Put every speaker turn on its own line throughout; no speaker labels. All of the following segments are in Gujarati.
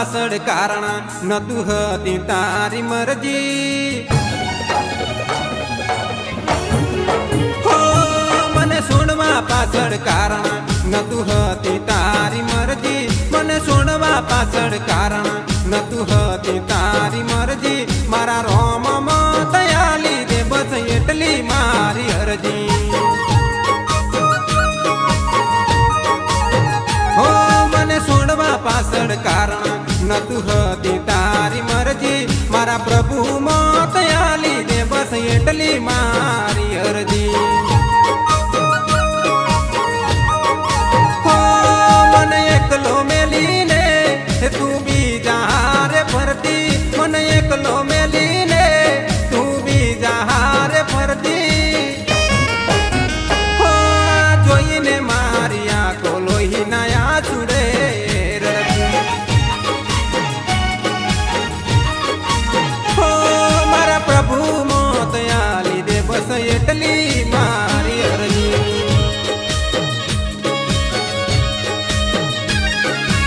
પાછળ કારણ નતું હતી તારી મરજી. મને સોડવા પાછળ કારણ નતું હતી તારી મરજી. મને સોડવા પાછળ કારણ નતું નતું હતી, તારી મરજી. મારા પ્રભુ મોત આલી બસ એટલી મારી અરજી. મને એકલો મેલીને તું બીજા હારે ફરતી. મને એકલો મેલી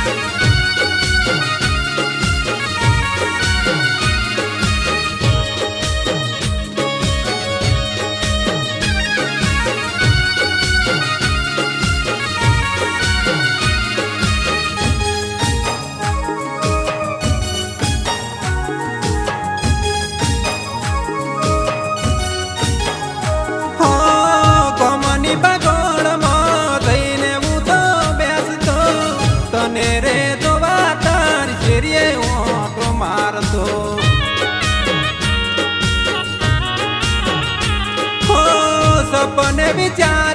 Thank you. নেবি চাই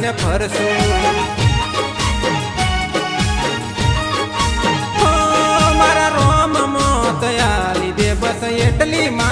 લઈને ફરશું. મારા રોમ મોત આ લીધે બસ એટલી મા